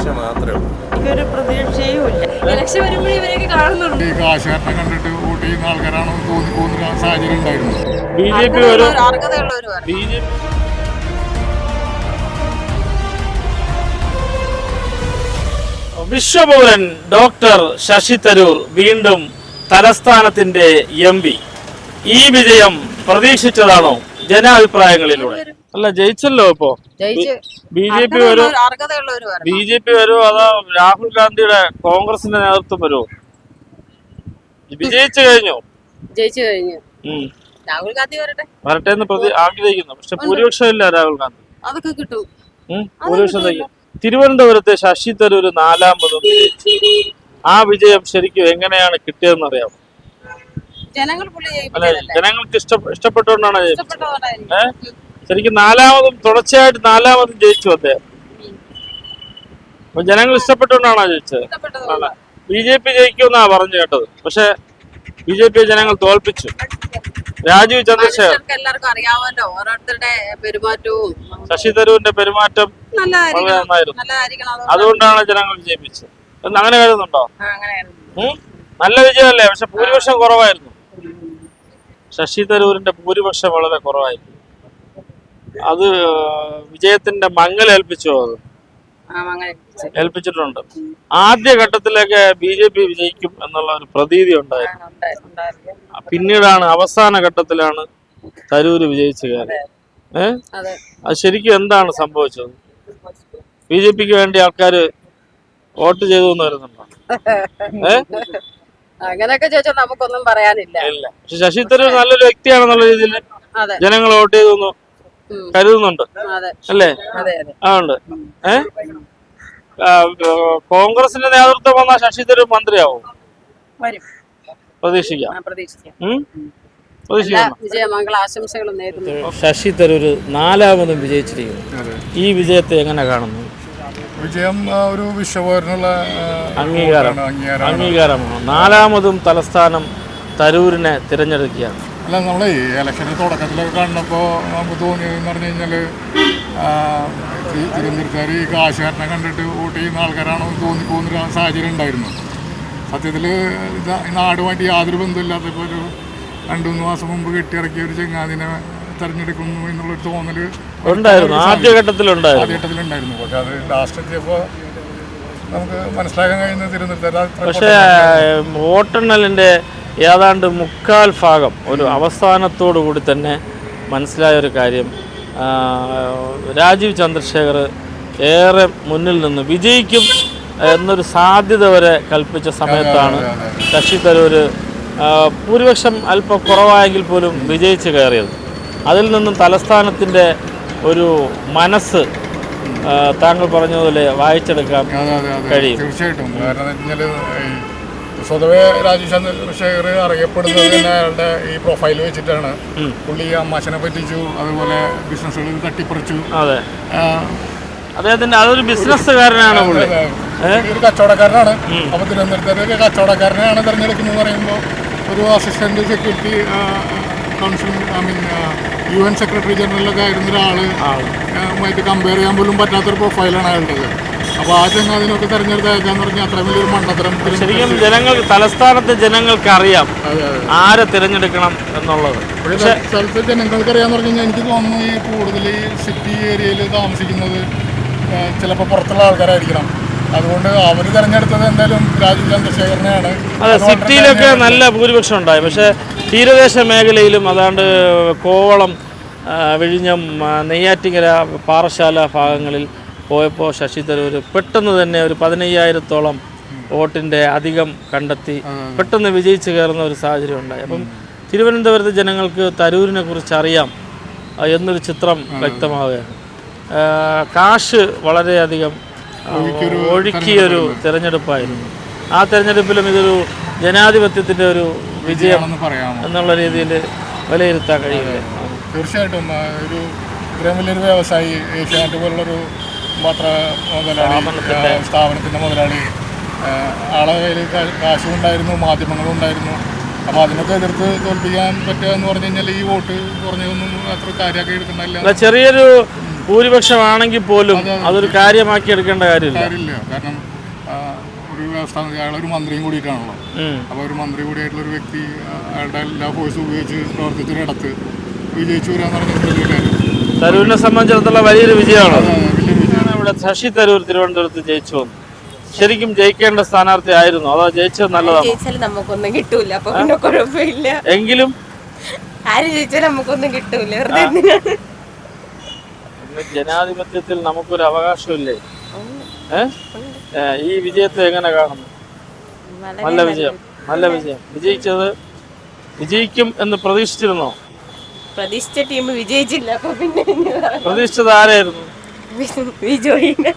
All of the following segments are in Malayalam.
പ്രതീക്ഷ മാത്രമേ ഉള്ളൂ. എനിക്കൊരു പ്രതീക്ഷയും ഇല്ല. ഇലക്ഷൻ വരുമ്പോഴേ ഇവരെയൊക്കെ കാണുന്നുള്ളൂ. ഈ കാശുകാരനെ കണ്ടിട്ട് വോട്ട് ചെയ്യുന്ന ആൾക്കാരാണോ എന്ന് തോന്നി പോകുന്ന സാഹചര്യം ഉണ്ടായിരുന്നു. ബി ജെ പി ഒരു അർഹതയുള്ളവർ ബി ജെ വിശ്വപൗരൻ ഡോക്ടർ ശശി തരൂർ വീണ്ടും തലസ്ഥാനത്തിന്റെ എം പി. ഈ വിജയം പ്രതീക്ഷിച്ചതാണോ ജനാഭിപ്രായങ്ങളിലൂടെ? അല്ല ജയിച്ചല്ലോ ഇപ്പോ. ബി ജെ പി വരും. ബി ജെ പി വരുമോ അതോ രാഹുൽ ഗാന്ധിയുടെ കോൺഗ്രസിന്റെ നേതൃത്വം വരുമോ വിജയിച്ചു കഴിഞ്ഞു? ജയിച്ചു കഴിഞ്ഞു. രാഹുൽ ഗാന്ധി വരട്ടെ. വരട്ടെ എന്ന് പ്രതി ആഗ്രഹിക്കുന്നു. പക്ഷെ ഭൂരിപക്ഷം ഇല്ല രാഹുൽ ഗാന്ധി. അതൊക്കെ കിട്ടും. ഭൂരിപക്ഷം തിരുവനന്തപുരത്തെ ശശി തരൂർ നാലാമതും ആ വിജയം ശരിക്കും എങ്ങനെയാണ് കിട്ടിയതെന്ന് അറിയാം ജനങ്ങൾ ജനങ്ങൾക്ക് ഇഷ്ടപ്പെട്ടോണ്ടാണ് ഏഹ് ശരിക്കും നാലാമതും തുടർച്ചയായിട്ട് നാലാമതും ജയിച്ചു അദ്ദേഹം. അപ്പൊ ജനങ്ങൾ ഇഷ്ടപ്പെട്ടുകൊണ്ടാണോ ജയിച്ചത്? ബി ജെ പി ജയിക്കുമെന്നാ പറഞ്ഞു കേട്ടത്. പക്ഷെ ബി ജെ പി ജനങ്ങൾ തോൽപ്പിച്ചു. രാജീവ് ചന്ദ്രശേഖർ. എല്ലാവർക്കും അറിയാമല്ലോ. ഓരോരുത്തരുടെ പെരുമാറ്റവും. ശശി തരൂരിന്റെ പെരുമാറ്റം നന്നായിരുന്നു. അതുകൊണ്ടാണ് ജനങ്ങൾ വിജയിപ്പിച്ചത്. എന്ന് അങ്ങനെ കരുതുന്നുണ്ടോ? നല്ല വിജയമല്ലേ? പക്ഷെ ഭൂരിപക്ഷം കുറവായിരുന്നു. ശശി തരൂരിന്റെ ഭൂരിപക്ഷം വളരെ കുറവായിരുന്നു. അത് വിജയത്തിന്റെ മങ്ങൽ ഏൽപ്പിച്ചോ അത്? ഏൽപ്പിച്ചിട്ടുണ്ട്. ആദ്യ ഘട്ടത്തിലൊക്കെ ബി ജെ പി വിജയിക്കും എന്നുള്ള ഒരു പ്രതീതി ഉണ്ടായിരുന്നു. പിന്നീടാണ് അവസാന ഘട്ടത്തിലാണ് തരൂര് വിജയിച്ച കാര്യം. ഏഹ് അതെ. ശരിക്കും എന്താണ് സംഭവിച്ചത്? ബി ജെ പിക്ക് വേണ്ടി ആൾക്കാര് വോട്ട് ചെയ്തു എന്ന് വരുന്നുണ്ടോ? ഏഹ് അങ്ങനെയൊക്കെ ചോദിച്ചാൽ നമുക്കൊന്നും പറയാനില്ല. പക്ഷെ ശശി തരൂർ നല്ലൊരു വ്യക്തിയാണെന്നുള്ള രീതിയിൽ ജനങ്ങൾ വോട്ട് ചെയ്തു. കരുതുന്നുണ്ട്. അതെ. അല്ലേ? അതെ അതെ. ആ ഉണ്ട്. ഏ? കോൺഗ്രസിന്റെ നേതൃത്വം വന്ന ശശി തരൂർ മന്ത്രിയാവും. വരും. പ്രതീക്ഷിക്കാം. ശശി തരൂർ നാലാമതും വിജയിച്ചിരിക്കുന്നു. ഈ വിജയത്തെ എങ്ങനെ കാണുന്നു? വിജയം ഒരു വിശ്വപൗരനുള്ള അംഗീകാരം. അംഗീകാരമാണ്. നാലാമതും തലസ്ഥാനം തരൂരിനെ തിരഞ്ഞെടുക്കുകയാണ്. അല്ല നമ്മൾ ഈ ഇലക്ഷന്റെ തുടക്കത്തിലൊക്കെ കണ്ടപ്പോൾ നമുക്ക് തോന്നിയതെന്ന് പറഞ്ഞു കഴിഞ്ഞാൽ തിരുവനന്തപുരത്തുകാർ ഈ കാശുകാരനെ കണ്ടിട്ട് വോട്ട് ചെയ്യുന്ന ആൾക്കാരാണോ എന്ന് തോന്നി പോകുന്നൊരു സാഹചര്യം ഉണ്ടായിരുന്നു. സത്യത്തിൽ ഇത് നാടുമായിട്ട് യാതൊരു ബന്ധമില്ലാത്ത ഇപ്പോൾ ഒരു രണ്ട് മൂന്ന് മാസം മുമ്പ് കെട്ടിയിറക്കിയ ഒരു ചെങ്ങാതിനെ തെരഞ്ഞെടുക്കുന്നു എന്നുള്ളൊരു തോന്നൽ ഉണ്ടായിരുന്നു. ആദ്യഘട്ടത്തിലുണ്ടായിരുന്നു ആദ്യഘട്ടത്തിലുണ്ടായിരുന്നു. പക്ഷെ അത് ലാസ്റ്റ് എത്തിയപ്പോൾ നമുക്ക് മനസ്സിലാക്കാൻ കഴിയുന്ന തിരുവനന്തപുരത്ത് പക്ഷേ വോട്ടെണ്ണലിന്റെ ഏതാണ്ട് മുക്കാൽ ഭാഗം ഒരു അവസാനത്തോടു കൂടി തന്നെ മനസ്സിലായ ഒരു കാര്യം. രാജീവ് ചന്ദ്രശേഖർ ഏറെ മുന്നിൽ നിന്ന് വിജയിക്കും എന്നൊരു സാധ്യത വരെ കൽപ്പിച്ച സമയത്താണ് ശശി തരൂർ ആ, ഭൂരിപക്ഷം അല്പം കുറവായെങ്കിൽ പോലും വിജയിച്ച് കയറിയത്. അതിൽ നിന്നും തലസ്ഥാനത്തിന്റെ ഒരു മനസ്സ് താങ്കൾ പറഞ്ഞതുപോലെ വായിച്ചെടുക്കാൻ കഴിയും. തീർച്ചയായിട്ടും. കാരണം സ്വതവേ രാജീവ് ചന്ദ്രശേഖർ അറിയപ്പെടുന്നത് തന്നെ അയാളുടെ ഈ പ്രൊഫൈൽ വെച്ചിട്ടാണ്. പുള്ളി അമ്മാശനെ പറ്റിച്ചു അതുപോലെ ബിസിനസ്സുകൾ തട്ടിപ്പറിച്ചു അദ്ദേഹത്തിന്റെ അതൊരു ബിസിനസ്സുകാരനാണ് പുള്ളി. ഒരു കച്ചവടക്കാരനാണ്. അപ്പൊ തിരുവനന്തപുരത്തെ കച്ചവടക്കാരനെയാണ് തെരഞ്ഞെടുക്കുന്നത് പറയുമ്പോൾ ഒരു assistant security council I mean U N secretary ജനറലൊക്കെ ആയിരുന്ന ഒരാൾ ആയിട്ട് കമ്പയർ ചെയ്യാൻ പോലും പറ്റാത്തൊരു പ്രൊഫൈലാണ് അയാളുടേത്. അപ്പോൾ ആ ചങ്ങാതിനൊക്കെ തെരഞ്ഞെടുത്ത് അയക്കാന്ന് പറഞ്ഞാൽ വലിയൊരു മണ്ടത്തരം ശരിക്കും ജനങ്ങൾ തലസ്ഥാനത്തെ ജനങ്ങൾക്ക് അറിയാം ആരെ തിരഞ്ഞെടുക്കണം എന്നുള്ളത്. സ്ഥലത്തെ സ്ഥലത്ത് ജനങ്ങൾക്ക് അറിയാന്ന് പറഞ്ഞു കഴിഞ്ഞാൽ എനിക്ക് തോന്നുന്നു ഈ കൂടുതൽ സിറ്റി ഏരിയയിൽ താമസിക്കുന്നത് ചിലപ്പോൾ പുറത്തുള്ള ആൾക്കാരായിരിക്കണം. അതുകൊണ്ട് അവർ തിരഞ്ഞെടുത്തത് എന്തായാലും രാജീവ് ചന്ദ്രശേഖരനെയാണ്. അതെ സിറ്റിയിലൊക്കെ നല്ല ഭൂരിപക്ഷം ഉണ്ടായി. പക്ഷേ തീരദേശ മേഖലയിലും അതാണ്ട് കോവളം വിഴിഞ്ഞം നെയ്യാറ്റിങ്ങര നെയ്യാറ്റിങ്കര പാറശാല ഭാഗങ്ങളിൽ പോയപ്പോൾ ശശി തരൂർ പെട്ടെന്ന് തന്നെ ഒരു പതിനയ്യായിരത്തോളം വോട്ടിന്റെ അധികം കണ്ടെത്തി പെട്ടെന്ന് വിജയിച്ച് കയറുന്ന ഒരു സാഹചര്യം ഉണ്ടായി. അപ്പം തിരുവനന്തപുരത്തെ ജനങ്ങൾക്ക് തരൂരിനെ കുറിച്ച് അറിയാം എന്നൊരു ചിത്രം വ്യക്തമാവുകയാണ്. കാശ് വളരെയധികം ഒഴുക്കിയൊരു തിരഞ്ഞെടുപ്പായിരുന്നു. ആ തിരഞ്ഞെടുപ്പിലും ഇതൊരു ജനാധിപത്യത്തിന്റെ ഒരു വിജയം എന്നുള്ള രീതിയിൽ വിലയിരുത്താൻ കഴിയില്ല തീർച്ചയായിട്ടും ഒരു വലിയൊരു വ്യവസായി ഏഷ്യാനെറ്റ് പോലുള്ളൊരു പത്ര മുതലാളി സ്ഥാപനത്തിന്റെ മുതലാളി ആളെ കയ്യിൽ കാശും ഉണ്ടായിരുന്നു മാധ്യമങ്ങളും ഉണ്ടായിരുന്നു അപ്പോൾ അതിനൊക്കെ എതിർത്ത് തോൽപ്പിക്കാൻ പറ്റുക എന്ന് പറഞ്ഞു കഴിഞ്ഞാൽ ഈ വോട്ട് കുറഞ്ഞതൊന്നും അത്ര കാര്യമാക്കി എടുക്കണ്ടല്ല. ചെറിയൊരു ഭൂരിപക്ഷമാണെങ്കിൽ പോലും അതൊരു കാര്യമാക്കി എടുക്കേണ്ട കാര്യമില്ല. കാര്യമില്ല. കാരണം ഒരു വ്യവസ്ഥ അയാളൊരു മന്ത്രിയും കൂടിയിട്ടാണല്ലോ. അപ്പോൾ ഒരു മന്ത്രി കൂടിയായിട്ടുള്ള ഒരു വ്യക്തി അയാളുടെ എല്ലാ ഫോഴ്സും ഉപയോഗിച്ച് പ്രവർത്തിച്ചൊരിടത്ത് വിജയിച്ചു വരാന്ന് പറഞ്ഞാൽ തരൂരിനെ സംബന്ധിച്ചിടത്തോളം വലിയൊരു വിജയമാണ്. ഇവിടെ ശശി തരൂർ തിരുവനന്തപുരത്ത് ജയിച്ചു വന്നു. ശരിക്കും ജയിക്കേണ്ട സ്ഥാനാർത്ഥി ആയിരുന്നു. അതോ ജയിച്ചത് നല്ലതാണ്? ജയിച്ചാലും നമുക്കൊന്നും കിട്ടൂല. അപ്പൊ പിന്നെ കുഴപ്പമില്ല. എങ്കിലും? ആര് ജയിച്ചാലും നമുക്കൊന്നും കിട്ടൂല. വെറുതെ എന്തിനാണ് ഇന്ന് ജനാധിപത്യത്തിൽ നമുക്കൊരു അവകാശമില്ലേ? ഏ? ഏ, ഈ വിജയത്തെ എങ്ങനെ കാണുന്നു? നല്ല വിജയം. നല്ല വിജയം. വിജയിച്ചത് വിജയിക്കും എന്ന് പ്രതീക്ഷിച്ചിരുന്നോ? പ്രതീക്ഷിച്ച ടീം വിജയിച്ചില്ല. അപ്പൊ പിന്നെ പ്രതീക്ഷിച്ചത് ആരായിരുന്നു? വിജോയിന്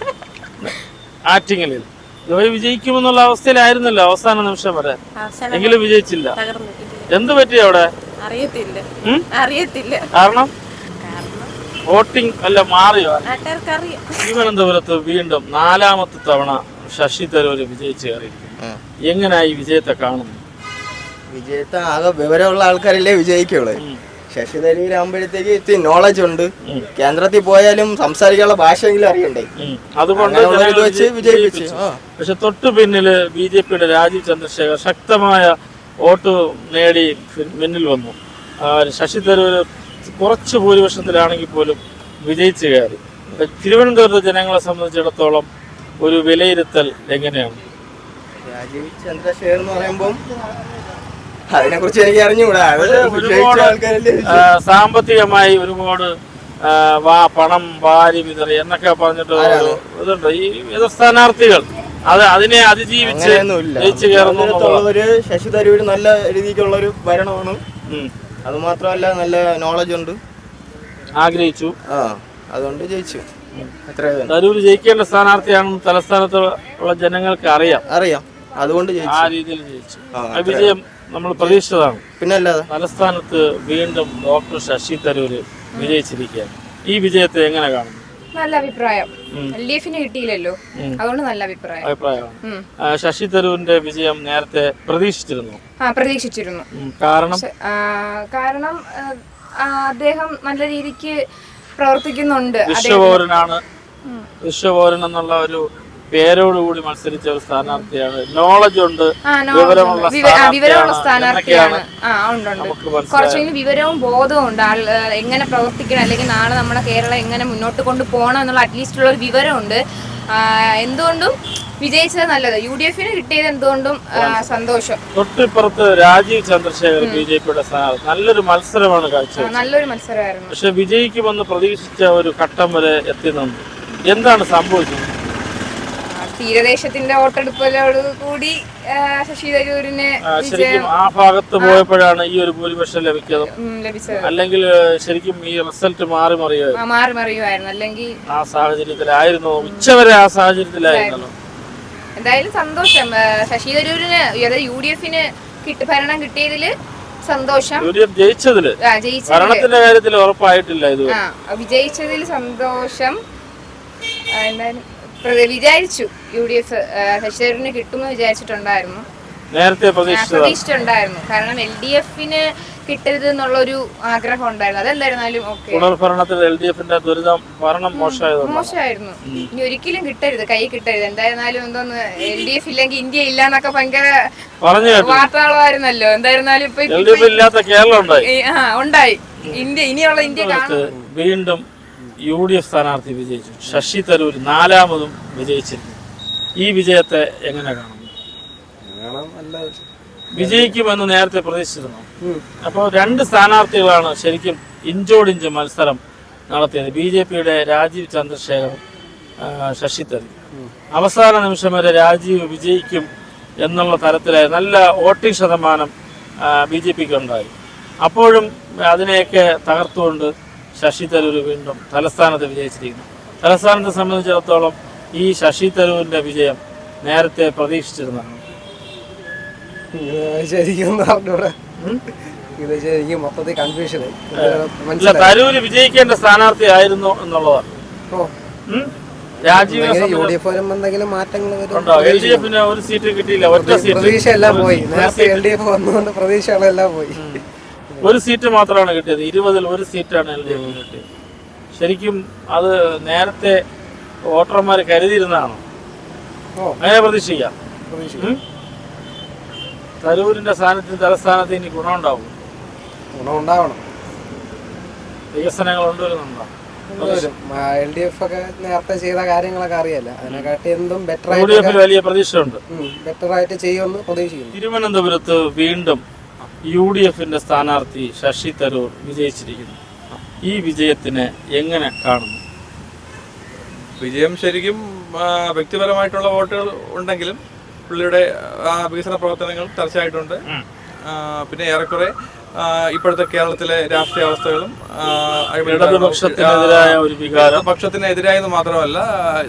ആറ്റിങ്ങലിൽ. ജോയി വിജയിക്കുമെന്നുള്ള അവസ്ഥയിലായിരുന്നല്ലോ. അവസാന നിമിഷം വരെ. എങ്കിലും വിജയിച്ചില്ല. എന്ത് പറ്റി അവിടെ? അറിയത്തില്ല? അറിയത്തില്ല. കാരണം? വോട്ടിംഗ് അല്ല മാറിയോ? തിരുവനന്തപുരത്ത് വീണ്ടും നാലാമത്തെ തവണ ശശി തരൂര് വിജയിച്ചു കയറിയിരിക്കുന്നു. എങ്ങനെയാ ഈ വിജയത്തെ കാണുന്നു വിജയത്തെ ആകെ വിവരമുള്ള ആൾക്കാരല്ലേ വിജയിക്കുള്ളൂ. ശശി തരൂരാകുമ്പോഴത്തേക്ക് ഇത്തിരി നോളജ് ഉണ്ട്. കേന്ദ്രത്തിൽ പോയാലും സംസാരിക്കാനുള്ള ഭാഷയെങ്കിലും അറിയണ്ടേ. അതുകൊണ്ട് ഇത് വെച്ച് വിജയിപ്പിച്ചു. പക്ഷെ തൊട്ടു പിന്നിൽ ബി ജെ പിയുടെ രാജീവ് ചന്ദ്രശേഖർ ശക്തമായ വോട്ട് നേടി മുന്നിൽ വന്നു. ശശി തരൂർ കുറച്ച് ഭൂരിപക്ഷത്തിലാണെങ്കിൽ പോലും വിജയിച്ചു കയറി. തിരുവനന്തപുരത്തെ ജനങ്ങളെ സംബന്ധിച്ചിടത്തോളം ഒരു വിലയിരുത്തൽ എങ്ങനെയാണ്? രാജീവ് ചന്ദ്രശേഖർ എന്ന് പറയുമ്പോൾ അതിനെ കുറിച്ച് എനിക്ക് അറിഞ്ഞുകൂടാ സാമ്പത്തികമായി ഒരുപാട് വാ പണം വാരി വിതറി എന്നൊക്കെ പറഞ്ഞിട്ട് ഇതുണ്ട്. ഈ എതിർ സ്ഥാനാർത്ഥികൾ അത് അതിനെ അതിജീവിച്ച് ജയിച്ചു കയറുന്നു ഒരു ശശി തരൂര് നല്ല രീതിക്കുള്ള ഒരു ഭരണമാണ് അത് മാത്രമല്ല നല്ല നോളജ് ഉണ്ട്. ആഗ്രഹിച്ചു. ആ അതുകൊണ്ട് ജയിച്ചു. തരൂര് തരൂർ ജയിക്കേണ്ട സ്ഥാനാർത്ഥിയാണെന്ന് തലസ്ഥാനത്തുള്ള ജനങ്ങൾക്ക് അറിയാം. അറിയാം. അതുകൊണ്ട് ജയിച്ചു. ആ രീതിയിൽ ജയിച്ചു വിജയം നമ്മൾ പ്രതീക്ഷിച്ചതാണ്. പിന്നെ അല്ലാതെ? തലസ്ഥാനത്ത് വീണ്ടും ഡോക്ടർ ശശി തരൂര് വിജയിച്ചിരിക്കുകയാണ്. ഈ വിജയത്തെ എങ്ങനെ കാണുന്നു? നല്ല അഭിപ്രായം. എൽ ഡി എഫിന് കിട്ടിയില്ലല്ലോ. അതുകൊണ്ട് നല്ല അഭിപ്രായം. അഭിപ്രായമാണ്. ശശി തരൂരിന്റെ വിജയം നേരത്തെ പ്രതീക്ഷിച്ചിരുന്നു? ആ പ്രതീക്ഷിച്ചിരുന്നു. കാരണം? കാരണം അദ്ദേഹം നല്ല രീതിക്ക് പ്രവർത്തിക്കുന്നുണ്ട്. വിശ്വപൗരനാണ്. വിശ്വപൗരൻ എന്നുള്ള ഒരു പേരോടുകൂടി മത്സരിച്ച ഒരു സ്ഥാനാർത്ഥിയാണ്. നോളജ് ഉണ്ട്. വിവരമുള്ള സ്ഥാനാർത്ഥിയാണ്. കുറച്ചെങ്കിലും വിവരവും ബോധവും ഉണ്ട്. എങ്ങനെ പ്രവർത്തിക്കണം അല്ലെങ്കിൽ നാളെ നമ്മുടെ കേരളം എങ്ങനെ മുന്നോട്ട് കൊണ്ടുപോകണം എന്നുള്ള അറ്റ്ലീസ്റ്റ് ഉള്ള ഒരു വിവരമുണ്ട്. എന്തുകൊണ്ടും വിജയിച്ചത് നല്ലത്. യു ഡി എഫിന് കിട്ടിയത് എന്തുകൊണ്ടും സന്തോഷം. തൊട്ടിപ്പുറത്ത് രാജീവ് ചന്ദ്രശേഖർ ബി ജെ പിയുടെ സ്ഥാനാർത്ഥി. നല്ലൊരു മത്സരമാണ് കാഴ്ച നല്ലൊരു മത്സരമായിരുന്നു. പക്ഷെ വിജയിക്കുമെന്ന് പ്രതീക്ഷിച്ച ഒരു ഘട്ടം വരെ എത്തി നിന്നു. എന്താണ് സംഭവിച്ചത്? തീരദേശത്തിന്റെ വോട്ടെടുപ്പിലോട് കൂടി ശശി തരൂരിനെ ആ, വിജയം ശരിക്കും ആ ഭാഗത്ത് പോയപ്പോഴാണ് ഈ ഒരു ഭൂരിപക്ഷം ലഭിച്ചത്. ലഭിച്ചത്. അല്ലെങ്കിൽ ശരിക്കും ഈ റിസൾട്ട് മാറി മറിയുമായിരുന്നു. മാറി മറിയുമായിരുന്നു. അല്ലെങ്കിൽ ആ സാഹചര്യത്തിലായിരുന്നു. ഉച്ചവരെ ആ സാഹചര്യത്തിലായിരുന്നല്ലോ എന്തായാലും സന്തോഷം. ശശി തരൂരിന് അതായത് യു ഡി എഫിന് കിട്ടി ഭരണം കിട്ടിയതിൽ സന്തോഷം. യു ഡി എഫ് ജയിച്ചതിൽ? ഭരണത്തിന്റെ കാര്യത്തിൽ ഉറപ്പായിട്ടില്ല ഇത് വിജയിച്ചതിൽ സന്തോഷം. എന്തായാലും വിചാരിച്ചു യു ഡി എഫ് ശശി കിട്ടുമെന്ന് വിചാരിച്ചിട്ടുണ്ടായിരുന്നു. നേരത്തെ പ്രതീക്ഷിച്ചിട്ടുണ്ടായിരുന്നു. കാരണം എൽ ഡി എഫിന് കിട്ടരുത് എന്നുള്ളൊരു ആഗ്രഹം ഉണ്ടായിരുന്നു അതെന്തായിരുന്നാലും ഓക്കെ. പുനർഭരണത്തിൽ എൽ ഡി എഫിന്റെ ദുരിതം ഭരണം മോശമായിരുന്നു. ഇനി ഒരിക്കലും കിട്ടരുത് കൈ കിട്ടരുത്. എന്തായിരുന്നാലും എന്തോന്ന് എൽ ഡി എഫ് ഇല്ലെങ്കിൽ ഇന്ത്യ ഇല്ല എന്നൊക്കെ ഭയങ്കര വാർത്തകളായിരുന്നല്ലോ. എന്തായിരുന്നാലും ഇപ്പൊ എൽ ഡി ഇല്ലാത്ത കേരളം ഉണ്ടായി. ആ ഉണ്ടായി. ഇന്ത്യ ഇനിയുള്ള ഇന്ത്യ വീണ്ടും യു ഡി എഫ് സ്ഥാനാർത്ഥി വിജയിച്ചു. ശശി തരൂർ നാലാമതും വിജയിച്ചിരുന്നു. ഈ വിജയത്തെ എങ്ങനെ കാണുന്നു വിജയിക്കുമെന്ന് നേരത്തെ പ്രതീക്ഷിച്ചിരുന്നു. അപ്പോൾ രണ്ട് സ്ഥാനാർത്ഥികളാണ് ശരിക്കും ഇഞ്ചോടിഞ്ച് മത്സരം നടത്തിയത്. ബി ജെ പിയുടെ രാജീവ് ചന്ദ്രശേഖർ ശശി തരൂർ. അവസാന നിമിഷം വരെ രാജീവ് വിജയിക്കും എന്നുള്ള തരത്തിലായി നല്ല വോട്ടിംഗ് ശതമാനം ബി ജെ പിക്ക് ഉണ്ടായി. അപ്പോഴും അതിനെയൊക്കെ തകർത്തുകൊണ്ട് ശശി തരൂർ വീണ്ടും തലസ്ഥാനത്ത് വിജയിച്ചിരിക്കുന്നു. തലസ്ഥാനത്തെ സംബന്ധിച്ചിടത്തോളം ഈ ശശി തരൂരിന്റെ വിജയം നേരത്തെ പ്രതീക്ഷിച്ചിരുന്നതാണ്. ശരിക്കും ഇത് ശരിക്കും മൊത്തത്തിൽ കൺഫ്യൂഷനായി തരൂര് വിജയിക്കേണ്ട സ്ഥാനാർത്ഥി ആയിരുന്നു എന്നുള്ളതാണ്. രാജീവ് യു ഡി എഫ് വരുമ്പോ എന്തെങ്കിലും മാറ്റങ്ങൾ ഒരു സീറ്റ് കിട്ടിയില്ല ഒറ്റ സീറ്റ്. പ്രതീക്ഷ എല്ലാം പോയി. നേരത്തെ എൽ ഡി എഫ് വന്നുകൊണ്ട് പ്രതീക്ഷകളെല്ലാം പോയി. ഒരു സീറ്റ് മാത്രമാണ് കിട്ടിയത്. ഇരുപതിൽ ഒരു സീറ്റാണ് എൽ ഡി എഫിന് കിട്ടിയത്. ശരിക്കും അത് നേരത്തെ വോട്ടർമാർ കരുതിയിരുന്നതാണ്? അങ്ങനെ പ്രതീക്ഷിക്കാം. തരൂരിന്റെ സ്ഥാനത്തിന് തലസ്ഥാനത്ത് ഇനി ഗുണമുണ്ടാവും ഗുണമുണ്ടാവണം വികസനങ്ങൾ കൊണ്ടുവരുന്നുണ്ടോ? എൽ ഡി എഫ് ഒക്കെ നേരത്തെ ചെയ്ത കാര്യങ്ങളൊക്കെ അറിയില്ല അതിനെക്കാട്ടി എന്തും ബെറ്റർ വലിയ പ്രതീക്ഷയുണ്ട്. ബെറ്റർ ആയിട്ട് ചെയ്യുമെന്ന് പ്രതീക്ഷിക്കുന്നു. തിരുവനന്തപുരത്ത് വീണ്ടും യു ഡി എഫിന്റെ സ്ഥാനാർത്ഥി ശശി തരൂർ വിജയിച്ചിരിക്കുന്നു. ഈ വിജയത്തിന് എങ്ങനെ കാണുന്നു? വിജയം ശരിക്കും വ്യക്തിപരമായിട്ടുള്ള വോട്ടുകൾ ഉണ്ടെങ്കിലും പുള്ളിയുടെ ആ, വികസന പ്രവർത്തനങ്ങൾ ചർച്ചയായിട്ടുണ്ട്. പിന്നെ ഏറെക്കുറെ ഇപ്പോഴത്തെ കേരളത്തിലെ രാഷ്ട്രീയ അവസ്ഥകളും പക്ഷത്തിനെതിരായെന്ന് മാത്രമല്ല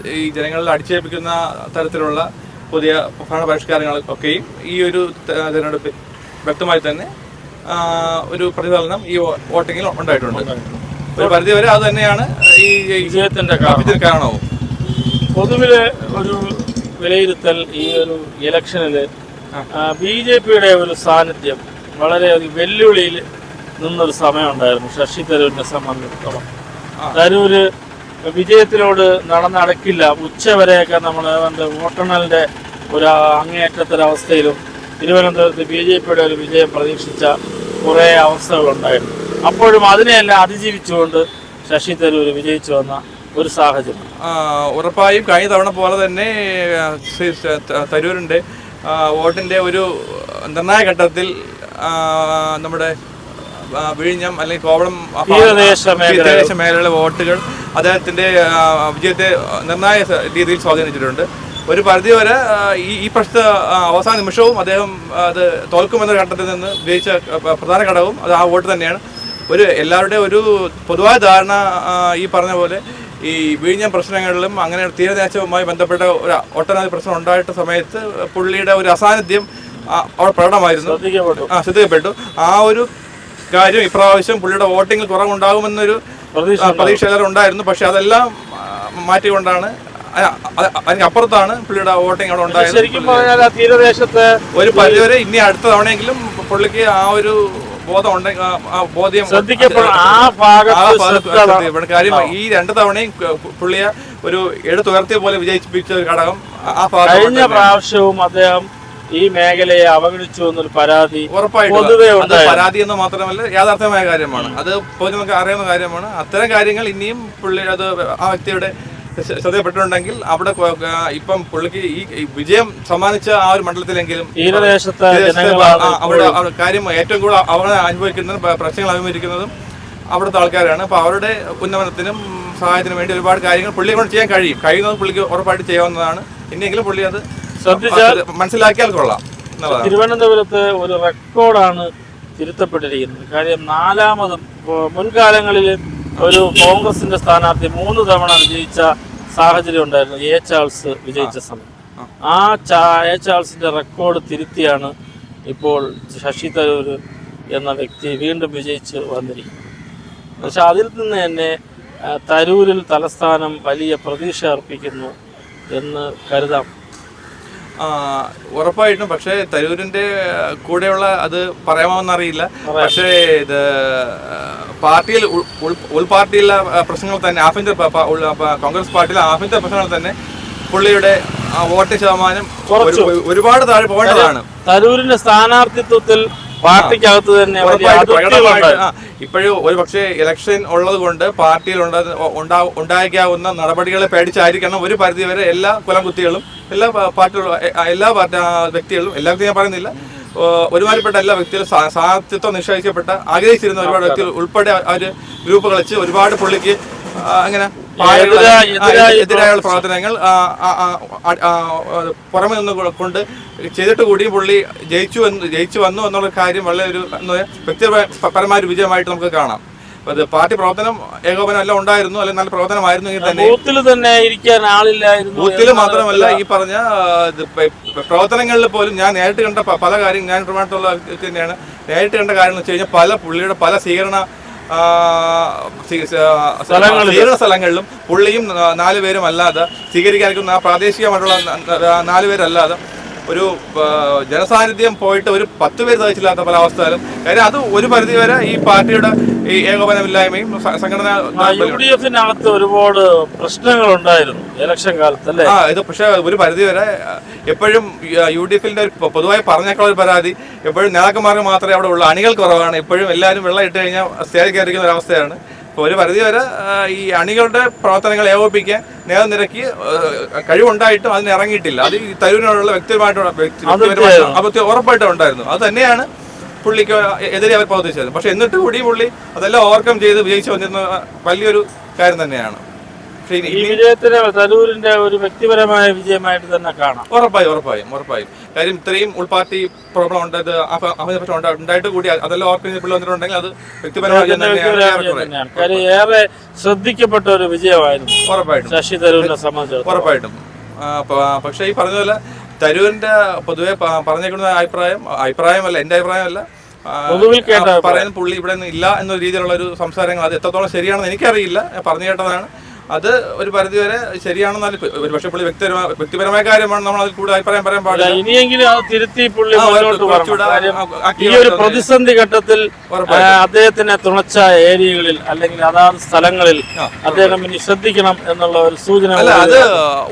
ഈ ജനങ്ങളിൽ അടിച്ചേൽപ്പിക്കുന്ന തരത്തിലുള്ള പുതിയ ഭരണ പരിഷ്കാരങ്ങൾ ഒക്കെയും ഈ ഒരു ത- തിരഞ്ഞെടുപ്പ് വ്യക്തമായി തന്നെ ഒരു പ്രതിഫലനം ഈ വോട്ടിങ്ങിൽ ഉണ്ടായിട്ടുണ്ട്. ഒരു പരിധിവരെ അത് തന്നെയാണ് ഈ വിജയത്തിന്റെ കാരണവും. പൊതുവിലെ ഒരു വിലയിരുത്തൽ ഈ ഒരു ഇലക്ഷനിൽ ബി ജെ പിയുടെ ഒരു സാന്നിധ്യം വളരെ ഒരു വെല്ലുവിളിയിൽ നിന്നൊരു സമയമുണ്ടായിരുന്നു ശശി തരൂരിനെ സംബന്ധിച്ചിടത്തോളം. തരൂര് വിജയത്തിനോട് നടന്നടക്കില്ല ഉച്ചവരെയൊക്കെ നമ്മൾ ഏതാണ്ട് വോട്ടെണ്ണലിന്റെ ഒരു അങ്ങേയറ്റത്തൊരവസ്ഥയിലും തിരുവനന്തപുരത്ത് ബി ജെ പിയുടെ ഒരു വിജയം പ്രതീക്ഷിച്ച കുറേ അവസ്ഥകളുണ്ടായിരുന്നു. അപ്പോഴും അതിനെയെല്ലാം അതിജീവിച്ചുകൊണ്ട് ശശി തരൂർ വിജയിച്ചു വന്ന ഒരു സാഹചര്യം. ഉറപ്പായും കഴിഞ്ഞ തവണ പോലെ തന്നെ തരൂരിന്റെ വോട്ടിന്റെ ഒരു നിർണായക ഘട്ടത്തിൽ നമ്മുടെ വിഴിഞ്ഞം അല്ലെങ്കിൽ കോവളം തീരദേശ മേഖലയിലെ വോട്ടുകൾ അദ്ദേഹത്തിന്റെ വിജയത്തെ നിർണായക രീതിയിൽ സ്വാധീനിച്ചിട്ടുണ്ട്. ഒരു പരിധി വരെ ഈ ഈ പ്രശ്ന അവസാന നിമിഷവും അദ്ദേഹം അത് തോൽക്കുമെന്ന ഘട്ടത്തിൽ നിന്ന് വിജയിച്ച ആ, പ്രധാന ഘടകവും അത് ആ വോട്ട് തന്നെയാണ്. ഒരു എല്ലാവരുടെയും ഒരു പൊതുവായ ധാരണ ഈ പറഞ്ഞ പോലെ ഈ വിഴിഞ്ഞ പ്രശ്നങ്ങളിലും അങ്ങനെ തീരദേശവുമായി ബന്ധപ്പെട്ട ഒരു ഒട്ടനവധി പ്രശ്നം ഉണ്ടായിട്ട സമയത്ത് പുള്ളിയുടെ ഒരു അസാന്നിധ്യം അവിടെ പ്രകടമായിരുന്നു. ആ ശ്രദ്ധിക്കപ്പെട്ടു. ആ ഒരു കാര്യം ഇപ്രാവശ്യം പുള്ളിയുടെ വോട്ടിങ്ങിൽ കുറവുണ്ടാകുമെന്നൊരു പ്രതീക്ഷ എല്ലാവരും ഉണ്ടായിരുന്നു. പക്ഷെ അതെല്ലാം മാറ്റിക്കൊണ്ടാണ് അതിനപ്പുറത്താണ് പുള്ളിയുടെ വോട്ടിംഗ് അവിടെ ഉണ്ടായത്. ശരിക്കും പറഞ്ഞാൽ ആ തീരദേശത്ത് ഒരു പരിധിവരെ ഇനി അടുത്ത തവണയെങ്കിലും പുള്ളിക്ക് ആ ഒരു ബോധം ഉണ്ടെങ്കിൽ ബോധ്യം ശ്രദ്ധിക്കപ്പെടും കാര്യം ഈ രണ്ട് തവണയും പുള്ളിയെ ഒരു എടുത്തുയർത്തിയ പോലെ വിജയിപ്പിച്ച ഒരു ഘടകം ആ ഭാഗം കഴിഞ്ഞ പ്രാവശ്യവും അദ്ദേഹം ഈ മേഖലയെ അവഗണിച്ചു എന്നൊരു പരാതി ഉറപ്പായിട്ടും. പരാതി എന്ന് മാത്രമല്ല യാഥാർത്ഥ്യമായ കാര്യമാണ്. അത് പൊതുജനങ്ങൾക്ക് അറിയാവുന്ന കാര്യമാണ്. അത്തരം കാര്യങ്ങൾ ഇനിയും പുള്ളി അത് ആ വ്യക്തിയുടെ ശ്ര- ശ്രദ്ധയിൽപ്പെട്ടിട്ടുണ്ടെങ്കിൽ അവിടെ ഇപ്പം പുള്ളിക്ക് ഈ വിജയം സമ്മാനിച്ച ആ ഒരു മണ്ഡലത്തിലെങ്കിലും അവിടെ കാര്യം ഏറ്റവും കൂടുതൽ അവർ അനുഭവിക്കുന്നതും പ്രശ്നങ്ങൾ അഭിമുഖിക്കുന്നതും അവിടുത്തെ ആൾക്കാരാണ്. അപ്പോൾ അവരുടെ ഉന്നമനത്തിനും സഹായത്തിനും വേണ്ടി ഒരുപാട് കാര്യങ്ങൾ പുള്ളിയെ കൊണ്ട് ചെയ്യാൻ കഴിയും. കഴിയുന്നത് പുള്ളിക്ക് ഉറപ്പായിട്ട് ചെയ്യാവുന്നതാണ്. ഇനിയെങ്കിലും പുള്ളി അത് മനസ്സിലാക്കിയാൽ കൊള്ളാം തിരുവനന്തപുരത്ത് ഒരു റെക്കോർഡാണ് തിരുത്തപ്പെട്ടിരിക്കുന്നത്. കാര്യം നാലാമതും മുൻകാലങ്ങളിൽ ഒരു കോൺഗ്രസിന്റെ സ്ഥാനാർത്ഥി മൂന്ന് തവണ വിജയിച്ച സാഹചര്യം ഉണ്ടായിരുന്നു. എ ചാൾസ് വിജയിച്ച സമയം. ആ. ചാ എ ചാൾസിന്റെ റെക്കോർഡ് തിരുത്തിയാണ് ഇപ്പോൾ ശശി തരൂർ എന്ന വ്യക്തി വീണ്ടും വിജയിച്ച് വന്നിരിക്കുന്നത്. പക്ഷെ അതിൽ നിന്ന് തന്നെ തരൂരിൽ തലസ്ഥാനം വലിയ പ്രതീക്ഷ അർപ്പിക്കുന്നു എന്ന് കരുതാം. ഉറപ്പായിട്ടും. പക്ഷേ തരൂരിന്റെ കൂടെയുള്ള അത് പറയാമോന്നറിയില്ല പക്ഷേ ഇത് പാർട്ടിയിൽ ഉൾ- ഉൾപാർട്ടിയിലെ പ്രശ്നങ്ങൾ തന്നെ ആഭ്യന്തര കോൺഗ്രസ് പാർട്ടിയിലെ ആഭ്യന്തര പ്രശ്നങ്ങൾ തന്നെ പുള്ളിയുടെ വോട്ട് ശതമാനം ഒരുപാട് താഴെ പോകേണ്ടതാണ്. തരൂരിന്റെ സ്ഥാനാർത്ഥിത്വത്തിൽ പാർട്ടിക്കകത്ത് തന്നെ. ഇപ്പോഴും ഒരു പക്ഷേ ഇലക്ഷൻ ഉള്ളത് കൊണ്ട് പാർട്ടിയിൽ ഉണ്ടാ- ഉണ്ടാ- ഉണ്ടായേക്കാവുന്ന നടപടികളെ പേടിച്ചായിരിക്കണം ഒരു പരിധിവരെ എല്ലാ കുലംകുത്തികളും എല്ലാ പാർട്ടി എല്ലാ പാർട്ടി വ്യക്തികളും എല്ലാ വ്യക്തിയും ഞാൻ പറയുന്നില്ല ഒരുമാതിരിപ്പെട്ട എല്ലാ വ്യക്തികളും സാധ്യത്വം നിഷേധിക്കപ്പെട്ട ആഗ്രഹിച്ചിരുന്ന ഒരുപാട് വ്യക്തികൾ ഉൾപ്പെടെ അവർ ഗ്രൂപ്പ് കളിച്ച് ഒരുപാട് പുള്ളിക്ക് അങ്ങനെ എതിരായുള്ള പ്രവർത്തനങ്ങൾ പുറമെ നിന്ന് കൊണ്ട് ചെയ്തിട്ട് കൂടി പുള്ളി ജയിച്ചു എന്ന് ജയിച്ചു വന്നു എന്നുള്ള കാര്യം വളരെ ഒരു വ്യക്തിപരമായ ഒരു വിജയമായിട്ട് നമുക്ക് കാണാം. അത് പാർട്ടി പ്രവർത്തനം ഏകോപനം എല്ലാം ഉണ്ടായിരുന്നു അല്ലെങ്കിൽ നല്ല പ്രവർത്തനമായിരുന്നെങ്കിൽ തന്നെ. ബൂത്തിൽ തന്നെ ഇരിക്കാൻ ആളില്ലായിരുന്നു ബൂത്തിൽ മാത്രമല്ല ഈ പറഞ്ഞ പ്രവർത്തനങ്ങളിൽ പോലും ഞാൻ നേരിട്ട് കണ്ട പല കാര്യങ്ങൾ ഞാൻ പ്രമാണത്തുള്ള തന്നെയാണ്. നേരിട്ട് കണ്ട കാര്യം എന്ന് വെച്ച് കഴിഞ്ഞാൽ പല പുള്ളിയുടെ പല സ്വീകരണ സ്ഥലങ്ങളിലും. പുള്ളിയും നാല് പേരും അല്ലാതെ സ്വീകരിക്കാനിരിക്കുന്ന ആ പ്രാദേശികമായിട്ടുള്ള നാല് പേരല്ലാതെ ഒരു ജനസാന്നിധ്യം പോയിട്ട് ഒരു പത്ത് പേര് സഹിച്ചില്ലാത്ത പല അവസ്ഥയിലും കാര്യം അത് ഒരു പരിധി വരെ ഈ പാർട്ടിയുടെ ഈ ഏകോപനമില്ലായ്മയും സംഘടന യു ഡി എഫിനകത്ത് ഒരുപാട് പ്രശ്നങ്ങൾ ഉണ്ടായിരുന്നു ഇലക്ഷൻ കാലത്ത് അല്ലേ? ആ ഇത് പക്ഷേ ഒരു പരിധി വരെ എപ്പോഴും യു ഡി എഫിന്റെ ഒരു പൊതുവായി പറഞ്ഞേക്കുള്ള ഒരു പരാതി എപ്പോഴും നേതാക്കന്മാർക്ക് മാത്രമേ അവിടെ ഉള്ളൂ. അണികൾ കുറവാണ്. എപ്പോഴും എല്ലാവരും വെള്ളം ഇട്ട് കഴിഞ്ഞാൽ സ്റ്റേജ് കയറിക്കുന്ന ഒരവസ്ഥയാണ്. അപ്പോൾ ഒരു പരിധി വരെ ഈ അണികളുടെ പ്രവർത്തനങ്ങൾ ഏകോപിപ്പിക്കാൻ നേതൃ നിരക്കി കഴിവുണ്ടായിട്ടും അതിന് ഇറങ്ങിയിട്ടില്ല. അത് ഈ തരൂരിനോടുള്ള വ്യക്തിപരമായിട്ടുള്ള വ്യക്തി- ഉറപ്പായിട്ടും ഉണ്ടായിരുന്നു. അത് തന്നെയാണ് പുള്ളിക്ക് എതിരെ അവർ പ്രവർത്തിച്ചത്. പക്ഷെ എന്നിട്ട് കൂടി പുള്ളി അതെല്ലാം ഓവർകം ചെയ്ത് വിജയിച്ചു വന്നിരുന്ന വലിയൊരു കാര്യം തന്നെയാണ്. ഈ വിജയത്തിന് തരൂരിന്റെ ഒരു വ്യക്തിപരമായ വിജയമായിട്ട് തന്നെ കാണാം. ഉറപ്പായും ഉറപ്പായും ഉറപ്പായും. കാര്യം ഇത്രയും ഉൾപാർട്ടി പ്രോബ്ലം ഉണ്ടായത് അഭിനയ പ്രശ്നം ഉണ്ടായിട്ട് കൂടി അതെല്ലാം ഓർക്കം പുള്ളി വന്നിട്ടുണ്ടെങ്കിൽ അത് വ്യക്തിപരമായ കാര്യം ഏറെ ശ്രദ്ധിക്കപ്പെട്ട ഒരു വിജയമായിരുന്നു ഉറപ്പായിട്ടും. ശശി തരൂരിനെ സംബന്ധിച്ചിടത്തോളം. ഉറപ്പായിട്ടും. പക്ഷേ ഈ പറഞ്ഞ പോലെ തരൂരിന്റെ പൊതുവെ പറഞ്ഞേക്കുന്ന അഭിപ്രായം അഭിപ്രായമല്ല എന്റെ അഭിപ്രായമല്ല. പറയുന്ന പുള്ളി ഇവിടെ നിന്ന് ഇല്ല എന്നൊരു രീതിയിലുള്ള ഒരു സംസാരങ്ങൾ അത് എത്രത്തോളം ശരിയാണെന്ന് എനിക്കറിയില്ല. പറഞ്ഞു കേട്ടതാണ്. അത് ഒരു പരിധി വരെ ശരിയാണെന്നാലും ഒരു പക്ഷേ പുള്ളി വ്യക്തിപരമായ വ്യക്തിപരമായ കാര്യമാണ് നമ്മൾ അതിൽ കൂടുതൽ അഭിപ്രായം പറയാൻ പാടില്ല. ഇനിയെങ്കിലും അത് തിരുത്തി പുള്ളി ഈ ഒരു പ്രതിസന്ധി ഘട്ടത്തിൽ അദ്ദേഹത്തിന്റെ അദ്ദേഹത്തിനെ തുണച്ച ഏരിയകളിൽ അല്ലെങ്കിൽ അതാത് സ്ഥലങ്ങളിൽ അദ്ദേഹം ഇനി ശ്രദ്ധിക്കണം എന്നുള്ള ഒരു സൂചന അല്ല അത്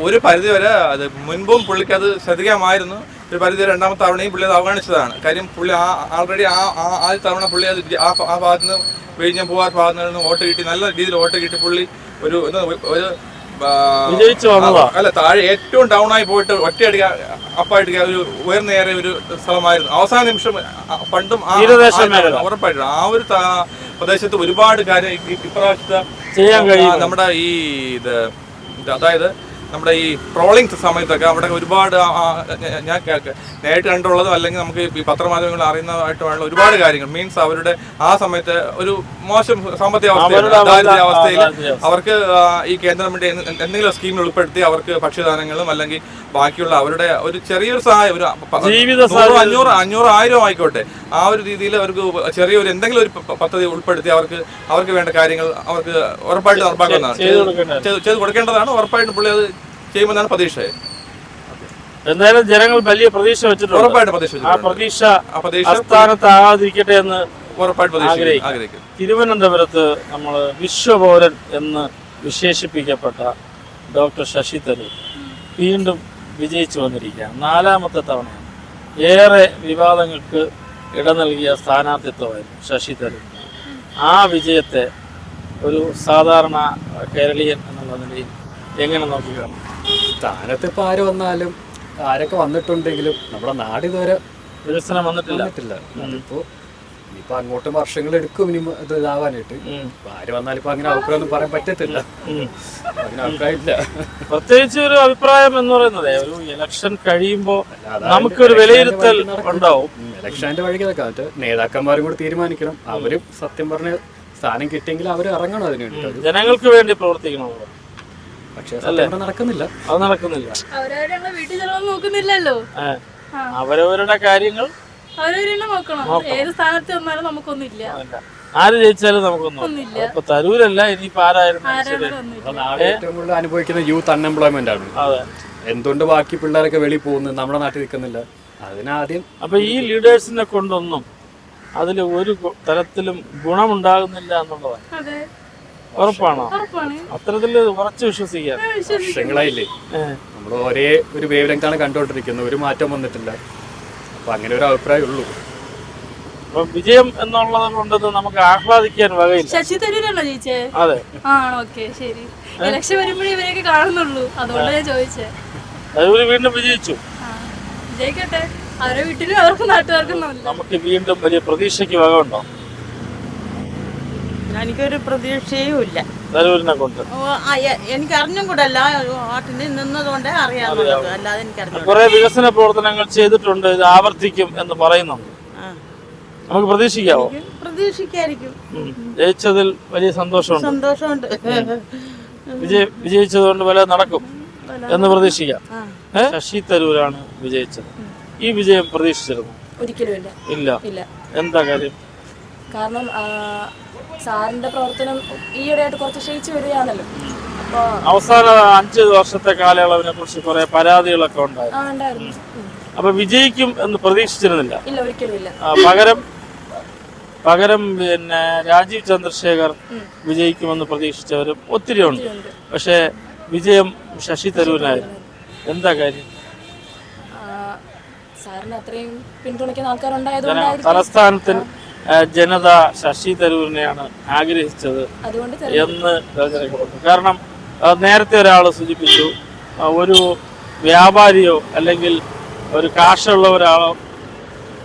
ഒരു പരിധി വരെ അത് മുൻപും പുള്ളിക്ക് അത് ശ്രദ്ധിക്കാമായിരുന്നു. ഒരു പരിധി രണ്ടാമത്തെ തവണയും പുള്ളി അത് അവഗണിച്ചതാണ് കാര്യം പുള്ളി ആ ആൾറെഡി ആ ആദ്യ തവണ പുള്ളി അത് ആ ആ ഭാഗത്ത് നിന്ന് വിഴിഞ്ഞം പോവാ ഭാഗത്ത് നിന്ന് വോട്ട് കിട്ടി നല്ല രീതിയിൽ വോട്ട് കിട്ടി പുള്ളി ഒരു ഒരു. അല്ല താഴെ ഏറ്റവും ഡൗൺ ആയി പോയിട്ട് ഒറ്റയടിക്ക് അപ്പായിട്ട് ഒരു ഉയർന്നേറിയ ഒരു സ്ഥലമായിരുന്നു അവസാന നിമിഷം പണ്ടും. ഉറപ്പായിട്ടും ആ ഒരു പ്രദേശത്ത് ഒരുപാട് കാര്യം ഈ- ഇപ്രാവശ്യത്തെ. നമ്മുടെ ഈ ഇത് അതായത് നമ്മുടെ ഈ ട്രോളിംഗ് സമയത്തൊക്കെ അവിടെ ഒരുപാട് ഞാൻ നേരിട്ട് കണ്ടുള്ളതും അല്ലെങ്കിൽ നമുക്ക് ഈ പത്രമാധ്യമങ്ങൾ അറിയുന്നതായിട്ടുള്ള ഒരുപാട് കാര്യങ്ങൾ. മീൻസ് അവരുടെ ആ സമയത്ത് ഒരു മോശം സാമ്പത്തിക അവസ്ഥയിൽ അവർക്ക് ഈ കേന്ദ്ര ഗവൺമെന്റ് എന്തെങ്കിലും സ്കീമിൽ ഉൾപ്പെടുത്തി അവർക്ക് ഭക്ഷ്യധാനങ്ങളും അല്ലെങ്കിൽ ബാക്കിയുള്ള അവരുടെ ഒരു ചെറിയൊരു സഹായം ഒരു. അഞ്ഞൂറ് അഞ്ഞൂറ് ആയിരം ആയിക്കോട്ടെ. ആ ഒരു രീതിയിൽ അവർക്ക് ചെറിയൊരു എന്തെങ്കിലും ഒരു പദ്ധതി ഉൾപ്പെടുത്തി അവർക്ക് അവർക്ക് വേണ്ട കാര്യങ്ങൾ അവർക്ക് ഉറപ്പായിട്ട് നടപ്പാക്കുന്നതാണ്. ചെയ്ത് ചെയ്ത് കൊടുക്കേണ്ടതാണ്. ഉറപ്പായിട്ടും പുള്ളി അത് ചെയ്യുമെന്നാണ് പ്രതീക്ഷ. എന്തായാലും ജനങ്ങൾ വലിയ പ്രതീക്ഷ വെച്ചിട്ടുണ്ട്. ഉറപ്പായിട്ട് പ്രതീക്ഷ ആ. പ്രതീക്ഷ അസ്ഥാനത്താകാതിരിക്കട്ടെ എന്ന് ഉറപ്പായിട്ട് തിരുവനന്തപുരത്ത് നമ്മൾ വിശ്വപൗരൻ എന്ന് വിശേഷിപ്പിക്കപ്പെട്ട ഡോക്ടർ ശശി തരൂർ വീണ്ടും വിജയിച്ചു വന്നിരിക്കുകയാണ്. നാലാമത്തെ തവണയാണ്. ഏറെ വിവാദങ്ങൾക്ക് ഇട നൽകിയ സ്ഥാനാർത്ഥിത്വമായിരുന്നു ശശി തരൂർ. ആ വിജയത്തെ ഒരു സാധാരണ കേരളീയൻ എന്നുള്ള നിലയിൽ എങ്ങനെ നോക്കിക്കാണും സ്ഥാനത്ത് ഇപ്പോൾ ആര് വന്നാലും ആരൊക്കെ വന്നിട്ടുണ്ടെങ്കിലും നമ്മുടെ നാട് ഇതുവരെ വികസനം വന്നിട്ടില്ല. വന്നിട്ടില്ല. അതിപ്പോ ഇനിയിപ്പോ അങ്ങോട്ടും വർഷങ്ങൾ എടുക്കും ഇനി ഇത് ഇതാവാനായിട്ട്. ആര് വന്നാലും ഇപ്പൊ അങ്ങനെ അഭിപ്രായം ഒന്നും പറയാൻ പറ്റത്തില്ല. അഭിപ്രായമില്ല അങ്ങനെ അഭിപ്രായം ഇല്ല പ്രത്യേകിച്ച് ഒരു അഭിപ്രായം എന്ന് പറയുന്നത് ഒരു ഇലക്ഷൻ കഴിയുമ്പോ നമുക്കൊരു വിലയിരുത്തൽ ഉണ്ടാവും. ഇലക്ഷന്റെ വഴിക്ക് നിൽക്കാം നേതാക്കന്മാരും കൂടി തീരുമാനിക്കണം. അവരും സത്യം പറഞ്ഞ സ്ഥാനം കിട്ടിയെങ്കിൽ അവർ ഇറങ്ങണം അതിനുവേണ്ടി ജനങ്ങൾക്ക് വേണ്ടി പ്രവർത്തിക്കണമല്ലോ പക്ഷേ സത്യം നടക്കുന്നില്ല. അത് നടക്കുന്നില്ല. അവരവരുടെ വീട്ടിൽ ചിലവൊന്നും നോക്കുന്നില്ലല്ലോ. അവരവരുടെ കാര്യങ്ങൾ അവരവരെന്നെ നോക്കണം. ഏത് സ്ഥാനത്ത് വന്നാലും നമുക്കൊന്നുമില്ല. അല്ല. ആര് ജയിച്ചാലും നമുക്കൊന്നും ഇപ്പൊ തരൂരല്ല ഇനിയിപ്പോ ആരായിരുന്നു അനുഭവിക്കുന്ന യൂത്ത് അൺഎംപ്ലോയ്മെന്റ് ആണ്. അതെ. എന്തുകൊണ്ട് ബാക്കി പിള്ളേരൊക്കെ വെളി പോകുന്നു? നമ്മുടെ നാട്ടിൽ നിൽക്കുന്നില്ല. അതിനാദ്യം അപ്പൊ ഈ ലീഡേഴ്സിനെ കൊണ്ടൊന്നും അതിൽ ഒരു തരത്തിലും ഗുണമുണ്ടാകുന്നില്ല എന്നുള്ളതാണ്. അതെ. ഉറപ്പാണോ? അത്തരത്തിൽ ഉറച്ചു വിശ്വസിക്കാൻ. വർഷങ്ങളായില്ലേ നമ്മൾ ഒരേ ഒരു വേവ് ലെങ്താണ് കണ്ടുകൊണ്ടിരിക്കുന്നത്. ഒരു മാറ്റം വന്നിട്ടില്ല. അപ്പൊ അങ്ങനെ ഒരു അഭിപ്രായം ഉള്ളൂ. അപ്പൊ വിജയം എന്നുള്ളത് കൊണ്ടൊന്നും നമുക്ക് ആഹ്ലാദിക്കാൻ വകയില്ല. ശശി തരൂരല്ലോ ചേച്ചേ? അതെ. ആണോ? ഓക്കെ ശരി. ഇലക്ഷൻ വരുമ്പോഴേ ഇവരെയൊക്കെ കാണുന്നുള്ളൂ. അതുകൊണ്ടാണ് ഞാൻ ചോദിച്ചേ. തരൂര് വീണ്ടും വിജയിച്ചു. ആ വിജയിക്കട്ടെ. അവരുടെ വീട്ടിലും അവർക്ക് നാട്ടുകാർക്കും നല്ല നമുക്ക് വീണ്ടും വലിയ പ്രതീക്ഷയ്ക്ക് വക ഉണ്ടോ എനിക്കൊരു പ്രതീക്ഷയും ഇല്ല. കൊണ്ട് എനിക്ക് അറിഞ്ഞും കൂടെ അല്ല നാട്ടിൽ നിന്നതുകൊണ്ട് അറിയാവുന്നത്. അല്ലാതെ എനിക്ക് കുറെ വികസന പ്രവർത്തനങ്ങൾ ചെയ്തിട്ടുണ്ട്. ഇത് ആവർത്തിക്കും എന്ന് പറയുന്നു നമുക്ക് പ്രതീക്ഷിക്കാവോ? പ്രതീക്ഷിക്കായിരിക്കും. ജയിച്ചതിൽ വലിയ സന്തോഷമുണ്ട്. സന്തോഷമുണ്ട്. വിജയ വിജയിച്ചതുകൊണ്ട് വല്ല നടക്കും എന്ന് പ്രതീക്ഷിക്കാം? ശശി തരൂരാണ് വിജയിച്ചത്. ഈ വിജയം പ്രതീക്ഷിച്ചിരുന്നു? ഒരിക്കലും ഇല്ല. എന്താ കാര്യം? കാരണം സാറിന്റെ പ്രവർത്തനം ഈയിടെയായിട്ട് കുറച്ച് ക്ഷയിച്ചു വരികയാണല്ലോ. അവസാന അഞ്ച് വർഷത്തെ കാലയളവിനെ കുറിച്ച് കുറെ പരാതികളൊക്കെ ഉണ്ടായിരുന്നു. അപ്പൊ വിജയിക്കും എന്ന് പ്രതീക്ഷിച്ചിരുന്നില്ല. ഇല്ല ഒരിക്കലും ഇല്ല. പകരം പകരം പിന്നെ രാജീവ് ചന്ദ്രശേഖർ വിജയിക്കുമെന്ന് പ്രതീക്ഷിച്ചവരും ഒത്തിരി ഉണ്ട്. പക്ഷേ വിജയം ശശി തരൂരിനായിരുന്നു. എന്താ കാര്യം? തലസ്ഥാനത്തിൽ ആ, ജനത ശശി തരൂരിനെയാണ് ആഗ്രഹിച്ചത് എന്ന് തിരഞ്ഞെടുക്കപ്പെട്ടു. കാരണം നേരത്തെ ഒരാൾ സൂചിപ്പിച്ചു ഒരു വ്യാപാരിയോ അല്ലെങ്കിൽ ഒരു കാശുള്ള ഒരാളോ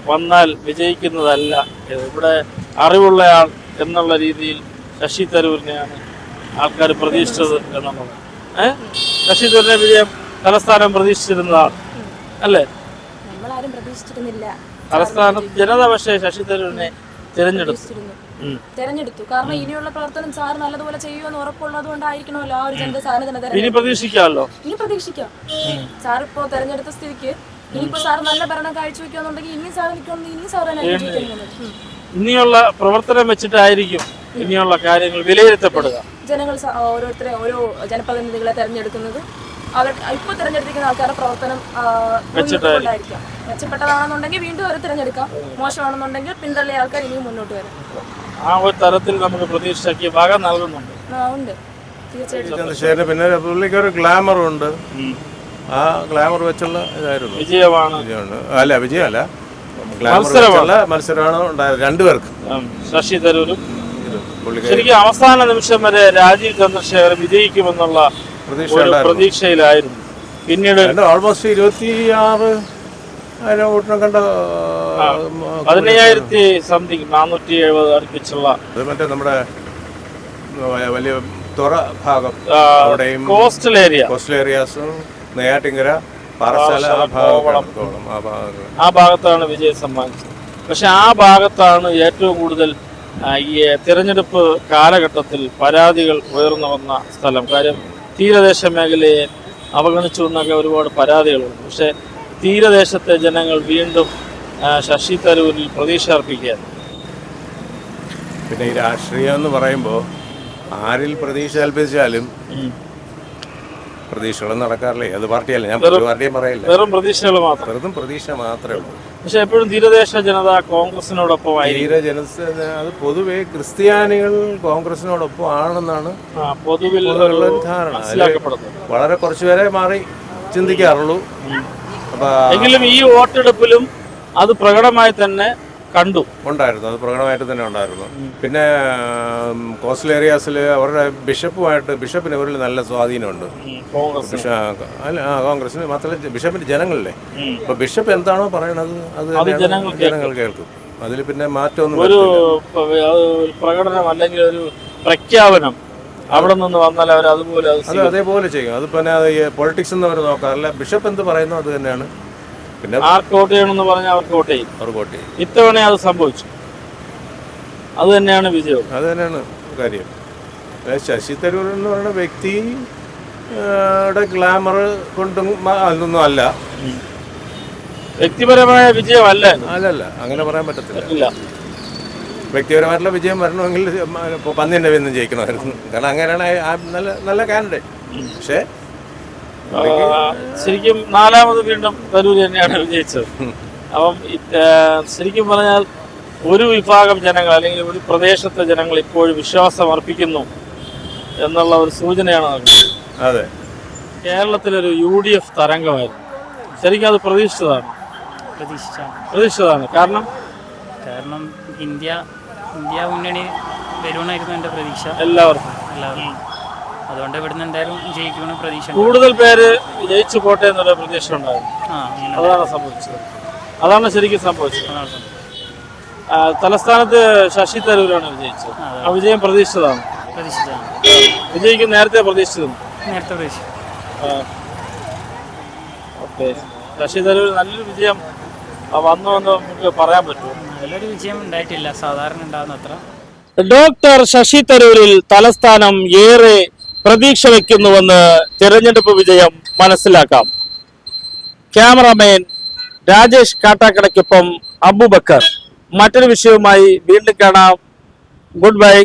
വന്നാൽ വിജയിക്കുന്നതല്ല. ഇവിടെ അറിവുള്ളയാൾ എന്നുള്ള രീതിയിൽ ശശി തരൂരിനെയാണ് ആൾക്കാർ പ്രതീക്ഷിച്ചത് എന്നുള്ളത്. ഏഹ് ശശി തരൂരിനെ വിജയം തലസ്ഥാനം പ്രതീക്ഷിച്ചിരുന്നതാണ് അല്ലേ? തലസ്ഥാനം ജനത പക്ഷേ ശശി തരൂരിനെ തിരഞ്ഞെടുത്തു. തെരഞ്ഞെടുത്തു. കാരണം ഇനിയുള്ള പ്രവർത്തനം സാർ നല്ലതുപോലെ ചെയ്യുമെന്ന് ഉറപ്പുള്ളത് കൊണ്ടായിരിക്കണമല്ലോ ആ ഒരു ജനത സാറിന് തന്നെ ഇനി പ്രതീക്ഷിക്കാമല്ലോ? ഇനി പ്രതീക്ഷിക്കാം. സാർ ഇപ്പോ തെരഞ്ഞെടുത്ത സ്ഥിതിക്ക് ഇനിയിപ്പോ സാർ നല്ല ഭരണം കാഴ്ചവെക്കുകയാണെന്നുണ്ടെങ്കിൽ ഇനിയും സാർ നിൽക്കണമെന്ന് ഇനിയും സാർ തന്നെ. ഇനിയുള്ള പ്രവർത്തനം വെച്ചിട്ടായിരിക്കും ഇനിയുള്ള കാര്യങ്ങൾ വിലയിരുത്തപ്പെടുക. ജനങ്ങൾ ഓരോരുത്തരെ ഓരോ ജനപ്രതിനിധികളെ തെരഞ്ഞെടുക്കുന്നത്. അവർ ഇപ്പൊ തിരഞ്ഞെടുത്തിരിക്കുന്ന ആൾക്കാരുടെ പ്രവർത്തനം മുന്നോട്ട് മെച്ചപ്പെട്ടതാണെന്നുണ്ടെങ്കിൽ വീണ്ടും അവരെ തിരഞ്ഞെടുക്കാം. മോശമാണെന്നുണ്ടെങ്കിൽ പിന്തള്ളിയ ആൾക്കാർ ഇനിയും മുന്നോട്ട് വരും. ആ ഒരു തരത്തിൽ നമുക്ക് പ്രതീക്ഷയ്ക്ക് ഭാഗം നൽകുന്നുണ്ട്. ഉണ്ട്. തീർച്ചയായിട്ടും. പിന്നെ പുള്ളിക്ക് ഒരു ഗ്ലാമർ ഉണ്ട്. ആ ഗ്ലാമർ വെച്ചുള്ള ഇതായിരുന്നു. വിജയമാണ്. അല്ല വിജയമല്ല. ഗ്ലാമർ മത്സരമാണ്. ഉണ്ടായത് രണ്ടുപേർക്കും. ശശി തരൂരും. ശരിക്കും അവസാന നിമിഷം വരെ രാജീവ് ചന്ദ്രശേഖർ വിജയിക്കുമെന്നുള്ള. പ്രതീക്ഷയിലായിരുന്നു. പിന്നീട് ഓൾമോസ്റ്റ് ഇരുപത്തിയാറ് കണ്ട പതിനയ്യായിരത്തി സംതിങ് നാനൂറ്റി എഴുപത് അടുപ്പിച്ചുള്ള മറ്റേ നമ്മുടെ വലിയ തുറ ഭാഗം അവിടെയും കോസ്റ്റൽ ഏരിയ കോസ്റ്റൽ ഏരിയാസും നെയ്യാറ്റിങ്കര പാറശാല ആ ഭാഗം ആ ഭാഗം. ആ ഭാഗത്താണ് വിജയം സമ്മാനിച്ചത്. പക്ഷെ ആ ഭാഗത്താണ് ഏറ്റവും കൂടുതൽ ഈ തിരഞ്ഞെടുപ്പ് കാലഘട്ടത്തിൽ പരാതികൾ ഉയർന്നു വന്ന സ്ഥലം. കാര്യം തീരദേശ മേഖലയെ അവഗണിച്ചു എന്നൊക്കെ ഒരുപാട് പരാതികളുണ്ട്. പക്ഷെ തീരദേശത്തെ ജനങ്ങൾ വീണ്ടും ശശി തരൂരിൽ പ്രതീക്ഷ അർപ്പിക്കുകയാണ് പിന്നെ ഈ രാഷ്ട്രീയം എന്ന് പറയുമ്പോൾ ആരിൽ പ്രതീക്ഷ കൽപ്പിച്ചാലും പ്രതീക്ഷകളും നടക്കാറില്ല? ഏത് പാർട്ടിയല്ല? ഞാൻ പാർട്ടിയും പറയില്ല. വെറും പ്രതീക്ഷകൾ മാത്രം. വെറുതും പ്രതീക്ഷ മാത്രമേ ഉള്ളൂ. പക്ഷെ എപ്പോഴും തീരദേശ ജനത കോൺഗ്രസിനോടൊപ്പം തീരെ അത് പൊതുവെ ക്രിസ്ത്യാനികൾ കോൺഗ്രസിനോടൊപ്പം ആണെന്നാണ് പൊതുവിൽ ധാരണ. അതിൽ വളരെ കുറച്ചുപേരെ മാറി ചിന്തിക്കാറുള്ളൂ. അപ്പൊ എങ്കിലും ഈ വോട്ടെടുപ്പിലും അത് പ്രകടമായി തന്നെ കണ്ടു. ഉണ്ടായിരുന്നു. അത് പ്രകടമായിട്ട് തന്നെ ഉണ്ടായിരുന്നു. പിന്നെ കോസ്റ്റൽ ഏരിയാസിൽ അവരുടെ ബിഷപ്പുമായിട്ട് ബിഷപ്പിന് അവരിൽ നല്ല സ്വാധീനമുണ്ട്. അല്ല കോൺഗ്രസിന് മാത്രമല്ല ബിഷപ്പിന്റെ ജനങ്ങളിലെ അപ്പൊ ബിഷപ്പ് എന്താണോ പറയണത് അത് ജനങ്ങൾ കേൾക്കും. അതിൽ പിന്നെ മാറ്റമൊന്നും ഒരു പ്രകടനം അല്ലെങ്കിൽ ഒരു പ്രഖ്യാപനം അവിടെ നിന്ന് വന്നാൽ അവർ അതുപോലെ അത് അത് അതേപോലെ ചെയ്യും. അത് പിന്നെ പൊളിറ്റിക്സ് എന്ന് അവർ നോക്കാറില്ല. ബിഷപ്പ് എന്ത് പറയുന്നു അത് തന്നെയാണ്. പിന്നെ ആർക്ക് വോട്ട് ചെയ്യണമെന്ന് പറഞ്ഞാൽ അവർക്ക് വോട്ട് ചെയ്യും. അവർക്ക് വോട്ട് ചെയ്യും. ഇത്തവണ അത് സംഭവിച്ചു. അത് തന്നെയാണ് വിജയം അത് തന്നെയാണ് കാര്യം. ശശി തരൂർ എന്ന് പറയുന്ന വ്യക്തി യുടെ ഗ്ലാമർ കൊണ്ടും അതൊന്നും അല്ല. വ്യക്തിപരമായ വിജയമല്ല. അല്ലല്ല അങ്ങനെ പറയാൻ പറ്റത്തില്ല. വ്യക്തിപരമായിട്ടുള്ള വിജയം വരണമെങ്കിൽ പന്നിന്റെ പന്നിന്റെ വിന്നും ജയിക്കണമായിരുന്നു. കാരണം അങ്ങനെയാണ് നല്ല നല്ല കാൻഡിഡേറ്റ് പക്ഷേ ശരിക്കും നാലാമത് വീണ്ടും തരൂർ തന്നെയാണ് വിജയിച്ചത്. അപ്പം ശരിക്കും പറഞ്ഞാൽ ഒരു വിഭാഗം ജനങ്ങൾ അല്ലെങ്കിൽ ഒരു പ്രദേശത്തെ ജനങ്ങൾ ഇപ്പോഴും വിശ്വാസം അർപ്പിക്കുന്നു എന്നുള്ള ഒരു സൂചനയാണ് നൽകുന്നത് അതെ. കേരളത്തിലൊരു യു ഡി എഫ് തരംഗമായിരുന്നു. ശരിക്കും അത് പ്രതീക്ഷിച്ചതാണ്? പ്രതീക്ഷിച്ചതാണ്. കാരണം? കാരണം ഇന്ത്യ ഇന്ത്യ മുന്നണി വരുമെന്നായിരുന്നു എന്റെ പ്രതീക്ഷ. എല്ലാവർക്കും. എല്ലാവരും അതുകൊണ്ട് ഇവിടുന്ന് എന്തായാലും ജയിക്കുമെന്ന് പ്രതീക്ഷ കൂടുതൽ പേര് ജയിച്ചു പോട്ടെ എന്നുള്ള പ്രതീക്ഷ ഉണ്ടായിരുന്നു. ആ അങ്ങനെ അതാണ് സംഭവിച്ചത്. അതാണ് ശരിക്കും സംഭവിച്ചത്. തലസ്ഥാനത്ത് ശശി തരൂരാണ് വിജയിച്ചത് ആ വിജയം പ്രതീക്ഷിച്ചതാണ്. വിജയിക്കും നേരത്തെ പ്രതീക്ഷിച്ചതും. നേരത്തെ ഓക്കെ. ശശി തരൂർ നല്ലൊരു വിജയം വന്നു എന്ന് നമുക്ക് പറയാൻ പറ്റും നല്ലൊരു വിജയം ഉണ്ടായിട്ടില്ല. സാധാരണ ഉണ്ടാകുന്ന അത്ര ഡോക്ടർ ശശി തരൂരിൽ തലസ്ഥാനം ഏറെ പ്രതീക്ഷ വയ്ക്കുന്നുവെന്ന് തിരഞ്ഞെടുപ്പ് വിജയം മനസ്സിലാക്കാം. ക്യാമറാമാൻ രാജേഷ് കാട്ടാക്കടയ്ക്കൊപ്പം അബുബക്കർ. മറ്റൊരു വിഷയവുമായി വീണ്ടും കാണാം. Good bye.